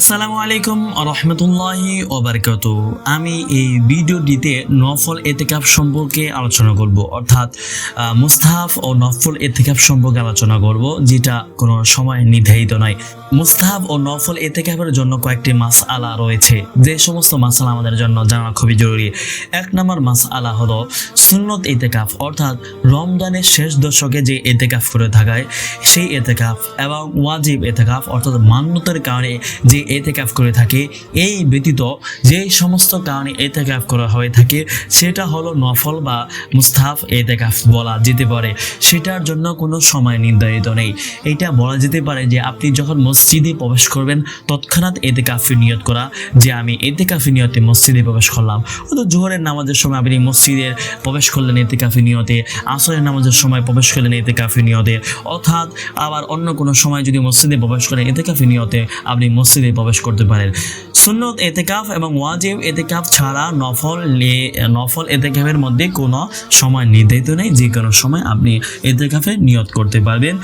আসসালামু আলাইকুম রহমতুল্লাহি ওবরকাত। আমি এই ভিডিওটিতে নফল এতেকাফ সম্পর্কে আলোচনা করব। অর্থাৎ মুস্তাহাফ ও নফল এতেকাফ সম্পর্কে আলোচনা করব, যেটা কোনো সময় নির্ধারিত নয়। মুস্তাহাব ও নফল এতেকাফের জন্য কয়েকটি মাস আলা রয়েছে। যে সমস্ত মাসালা আমাদের জন্য জানা খুবই জরুরি। এক নম্বর মাস আলা হলো সুন্নত এতেকাফ, অর্থাৎ রমজানের শেষ দশকে যে এতেকাফ করে থাকায়, সেই এতেকাফ এবং ওয়াজিব এতেকাফ, অর্থাৎ মান্যতার কারণে যে এতেকাফ করে থাকে। এই ব্যতীত যে সমস্ত কারণে এতেকাফ করা হয়ে থাকে, সেটা হলো নফল বা মুস্তাহাফ এতেকাফ বলা যেতে পারে। সেটার জন্য কোনো সময় নির্ধারিত নেই। এটা বলা যেতে পারে যে আপনি যখন মসজিদে প্রবেশ করবেন, তৎক্ষণাৎ এতেকাফি নিয়ত করা যে আমি এতেকাফি নিয়তে মসজিদে প্রবেশ করলাম। হয়তো জোহরের নামাজের সময় আপনি মসজিদের প্রবেশ করলেন এতেকাফি নিয়তে, আসরের নামাজের সময় প্রবেশ করলেন এতেকাফি নিয়তে। অর্থাৎ আবার অন্য কোনো সময় যদি মসজিদে প্রবেশ করেন এতেকাফি নিয়তে, আপনি মসজিদে প্রবেশ করতে পারেন। সুন্নত এতেকাফ এবং ওয়াজিব এতেকাফ ছাড়া নফল নফল এতেকাফের মধ্যে কোনো সময় নির্ধারিত নেই, যে কোনো সময় আপনি এতেকাফে নিয়ত করতে পারবেন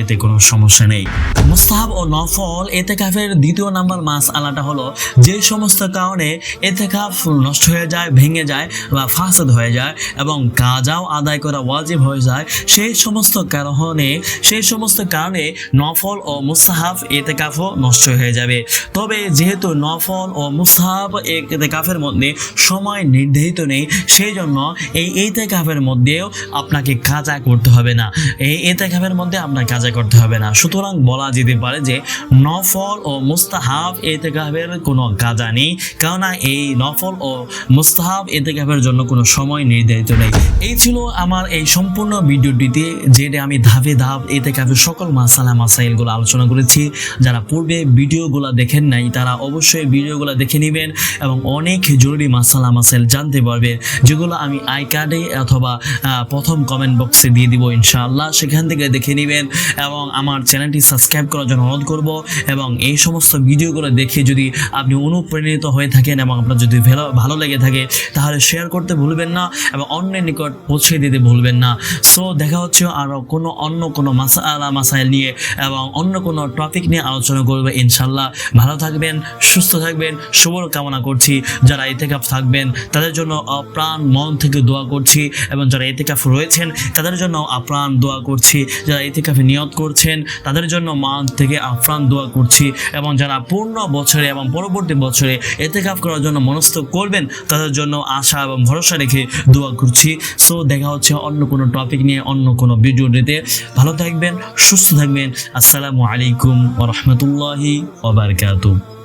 এতে কোনো সমস্যা নেই। মুস্তাহাব ও নফল এতেকাফের দ্বিতীয় নাম্বার মাস আলাটা হলো, যে সমস্ত কারণে এতেকাফ নষ্ট হয়ে যায়, ভেঙে যায় বা ফাসাদ হয়ে যায় এবং কাজাও আদায় করা ওয়াজিব হয়ে যায় সেই সমস্ত কারণে সেই সমস্ত কারণে নফল ও মুস্তাহাব এতেকাফও নষ্ট হয়ে যাবে। তবে যেহেতু নফল ও মুস্তাহাব এতেকাফের মধ্যে সময় নির্ধারিত নেই। সেই জন্য এই এতেকাফের মধ্যেও আপনাকে কাজা করতে হবে না। এই এতে এতেকাফের মধ্যে আপনার কাজা করতে হবে না। সুতরাং বলা যেতে পারে যে নফল ও মুস্তাহাব এতেকাফের কোনো কাজা নেই। কেননা এই নফল ও মুস্তাহাব এতেকাফের জন্য কোনো সময় নির্ধারিত নেই। এই ছিল আমার এই সম্পূর্ণ ভিডিওটিতে যেটা আমি ধাপে ধাপ এতেকাফের সকল মাসালা মাসাইলগুলো আলোচনা করেছি। যারা পূর্বে ভিডিওগুলো দেখেন নাই, তারা অবশ্যই ভিডিওগুলো দেখে নেবেন এবং অনেক জরুরি মাসালা মাসাইল জানতে পারবেন, যেগুলো আমি আই কার্ডে অথবা প্রথম কমেন্ট বক্সে দিয়ে দিব ইনশাআল্লাহ। সেখান থেকে দেখে নেবেন এবং আমার চ্যানেলটি সাবস্ক্রাইব করার জন্য অনুরোধ করব এবং এই সমস্ত ভিডিওগুলো দেখে যদি আপনি অনুপ্রেরিত হয়ে থাকেন এবং আপনার যদি ভালো ভালো লেগে থাকে, তাহলে শেয়ার করতে ভুলবেন না এবং অন্যের নিকট পৌঁছে দিতে ভুলবেন না। সো দেখা হচ্ছে আরও কোনো, অন্য কোনো মাসালা মাসাইল নিয়ে এবং অন্য কোনো টপিক নিয়ে আলোচনা করবে ইনশাল্লাহ ভালো থাকবেন, সুস্থ থাকবেন। শুভ কামনা করছি। যারা এতেকাফ থাকবেন, তাদের জন্য প্রাণ মন থেকে দোয়া করছি এবং যারা এতেকাফ রয়েছেন, তাদের জন্য আপ্রাণ দোয়া করছি। যারা এতেকাফে নিয়ত করছেন, তাদের জন্য মান থেকে আপ্রাণ দোয়া করছি এবং যারা পূর্ণ বছরে এবং পরবর্তী বছরে এতেকাফ করার জন্য মনস্থ করবেন, তাদের জন্য আশা এবং ভরসা রেখে দোয়া করছি। সো, দেখা হচ্ছে অন্য কোনো টপিক নিয়ে, অন্য কোনো ভিডিও দিতে ভালো থাকবেন, সুস্থ থাকবেন। আসসালামু আলাইকুম ওরহমতুল্লাহি ওবরকাতুহ